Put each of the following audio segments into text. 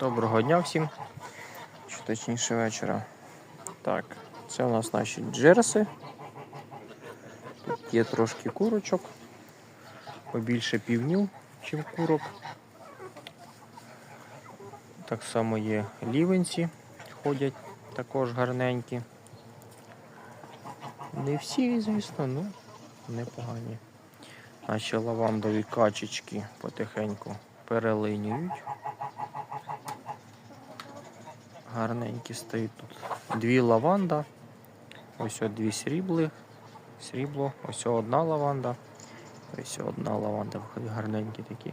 Доброго дня всім. Чи точніше вечора. Так, це у нас наші джерси. Тут є трошки курочок. Побільше півнів, чим курок. Так само є лівенці, ходять також гарненькі. Не всі, звісно, ну непогані. Наші лавандові качечки потихеньку перелинюють. Гарненькі стоїть тут. Дві лаванда. Ось дві срібли. Срібло. Ось одна лаванда. Ось одна лаванда. Виходить гарненькі такі.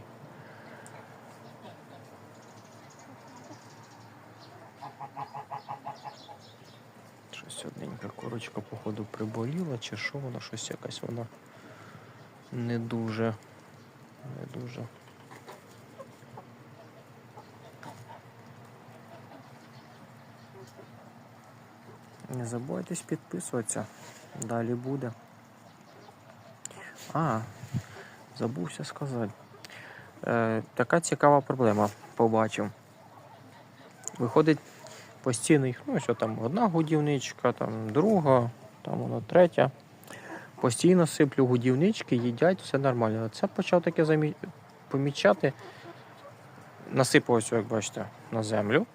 Щось одненька курочка, походу, приболіла, чи що вона, щось якась вона не дуже. Не дуже. Не забувайтесь підписуватися. Далі буде. А, забувся сказати. Е, така цікава проблема побачив. Виходить постійно ну що там, одна годівничка, там друга, там воно третя. Постійно сиплю годівнички, їдять, все нормально. Це почав таке замі... помічати. Насипав ось, як бачите, на землю.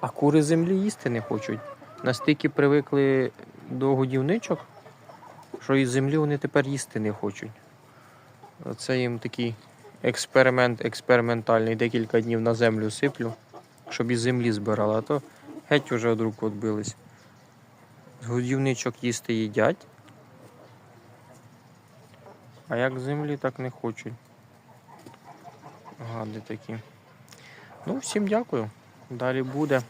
А кури землі їсти не хочуть. Настільки привикли до годівничок, що із землі вони тепер їсти не хочуть. Це їм такий експеримент експериментальний. Декілька днів на землю сиплю, щоб із землі збирали, а то геть уже од рук відбились. З годівничок їсти їдять. А як землі, так не хочуть. Гади такі. Ну, всім дякую. Далі буде.